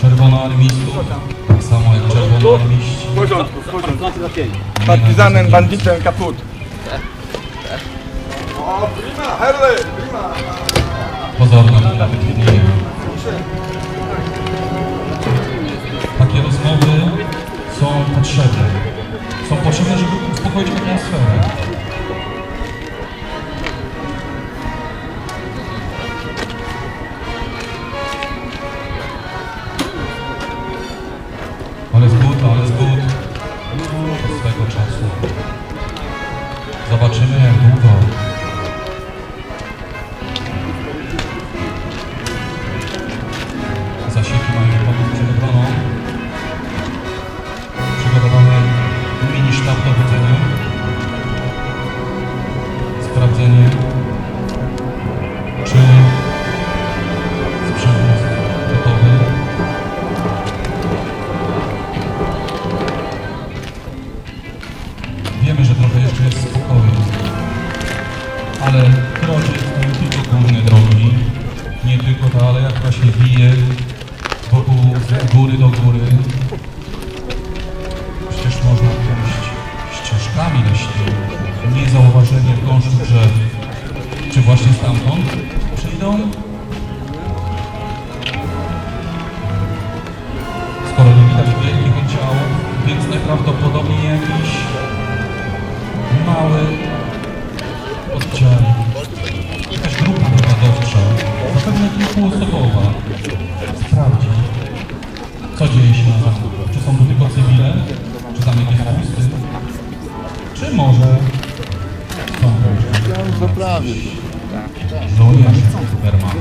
czerwonoarmistów, tak samo jak czerwonoarmiści. W porządku, w porządku. Partizanem, banditem, kaput. O, prima, herle, prima. Chwila wytchnienia. Takie rozmowy są potrzebne. Są potrzebne, żeby uspokoić Pomóc przed obroną. Przygotowany mini sztab dowodzenia. Sprawdzenie, czy sprzęt jest gotowy. Wiemy, że trochę jeszcze jest spokoju, ale kroczy nie tylko główne drogi, nie tylko ta aleja, która się bije wokół z góry do góry. Przecież można pójść ścieżkami leśnymi, niezauważenie w gąszczu drzew. Czy właśnie stamtąd przyjdą? Skoro nie widać wielkich oddziałów, więc najprawdopodobniej jakiś mały oddział, jakaś grupa wypadowcza, zapewne kilkuosobowa, sprawdzi, co dzieje się na zamku. Czy są tu tylko cywile, czy tam jakieś pusty, czy może są to Zaprawie. żołnierze Wehrmachtu.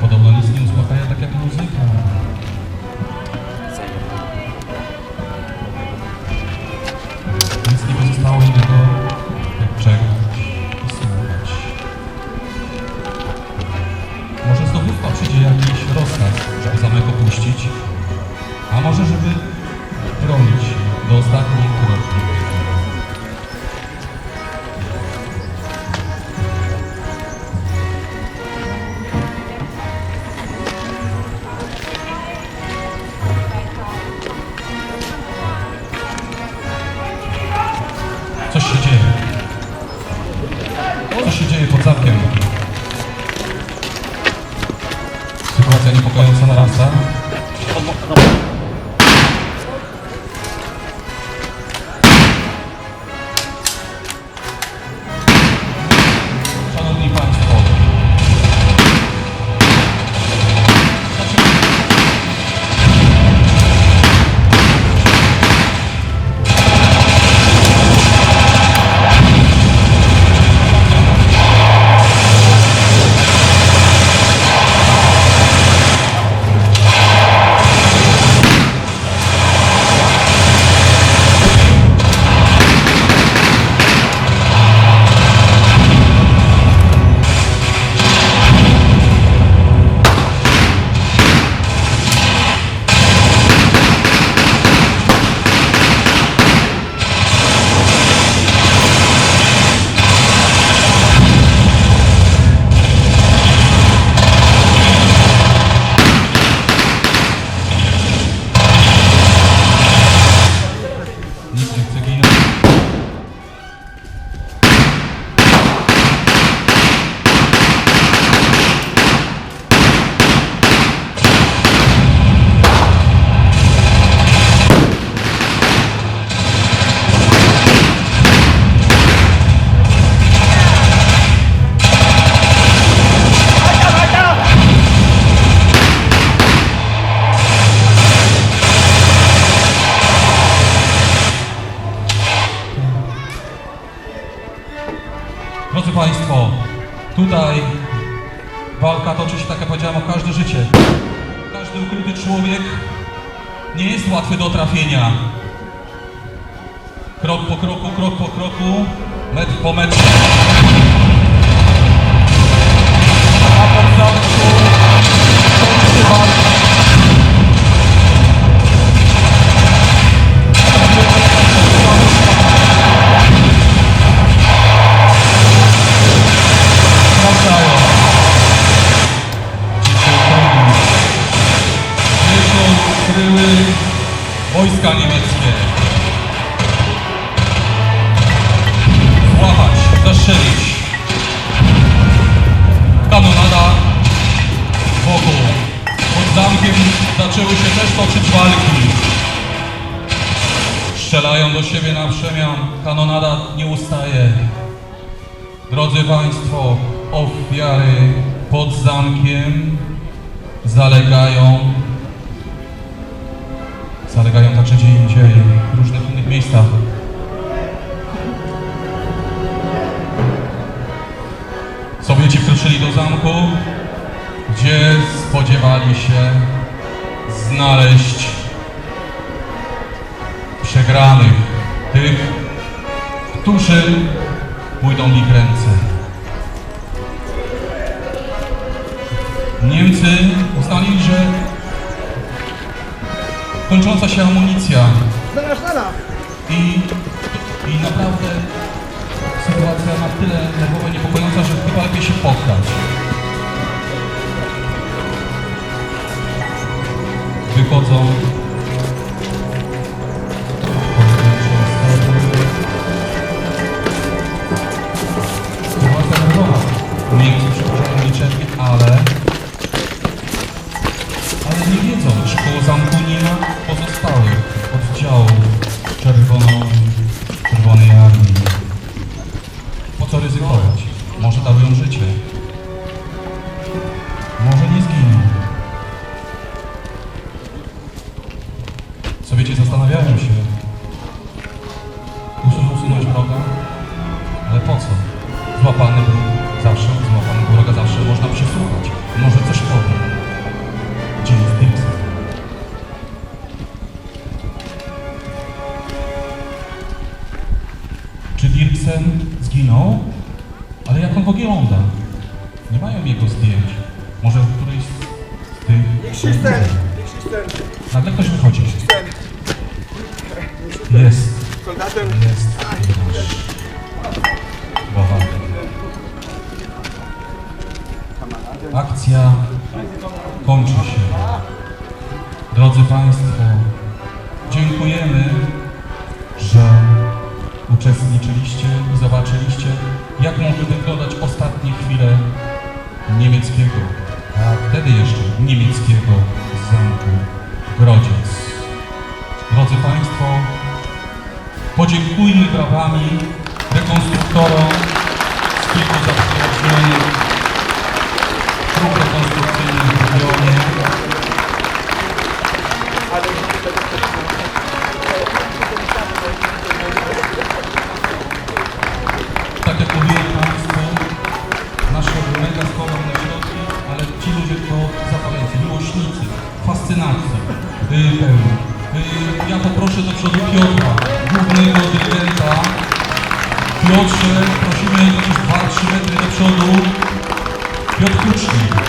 Podobno nic nie uspokaja tak jak muzyka. A może żeby bronić do ostatniej kropli. Coś się dzieje. Co się dzieje pod zamkiem? Sytuacja niepokojąca narasta. não, não. Życie. Każdy ukryty człowiek nie jest łatwy do trafienia. Krok po kroku, krok po kroku, metr po metrze. A pod zamku Strzelają do siebie na przemian. Kanonada nie ustaje. Drodzy Państwo, ofiary pod zamkiem zalegają. Zalegają także gdzie indziej, w różnych innych miejscach. Sowieci wkroczyli do zamku, gdzie spodziewali się znaleźć przegranych, tych, którzy pójdą w ich ręce. Niemcy uznali, że kończąca się amunicja i, i naprawdę sytuacja na tyle nerwowa i niepokojąca, że chyba lepiej się poddać. Wychodzą ma pozostałych oddziałów czerwono, czerwonej armii. Po co ryzykować? Może darują życie. Może nie zginą. Sowieci zastanawiają się. Muszą usunąć wroga, ale po co? Złapany był zawsze, złapany był wroga zawsze, można przysłuchać. Może coś powie. Bohater. Akcja kończy się. Drodzy Państwo, dziękujemy, że uczestniczyliście i zobaczyliście, jak mogły wyglądać ostatnie chwile niemieckiego, a wtedy jeszcze niemieckiego zamku Grodziec. Drodzy Państwo, Podziękujmy brawami rekonstruktorom z kilku zaprzyjaźnionych grup rekonstrukcyjnych w regionie. надключення.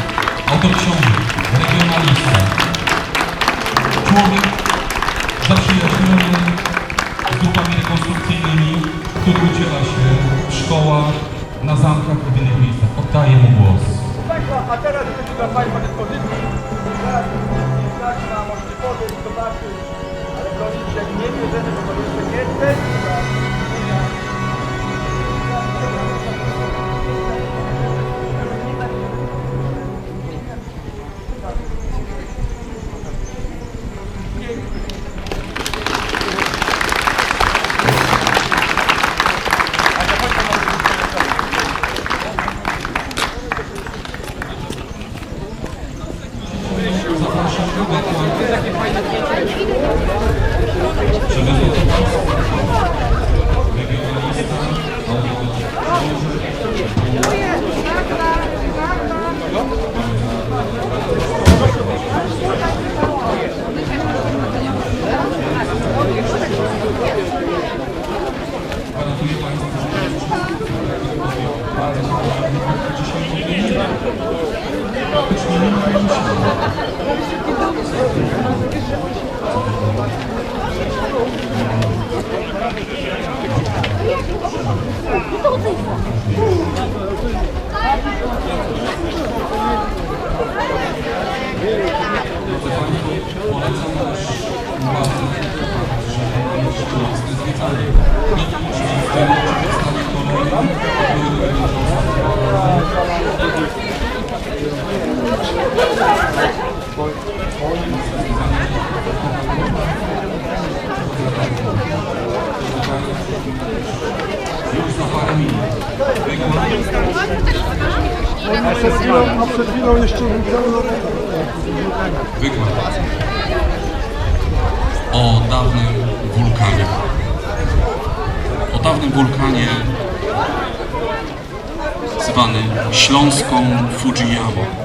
Regionalista, Audio, Polecam też bardzo że zwiedzanie już za parę minut. Ona przed chwilą, a przed chwilą jeszcze mówiła, wykład o dawnym wulkanie. O dawnym wulkanie zwany Śląską Fujiyama.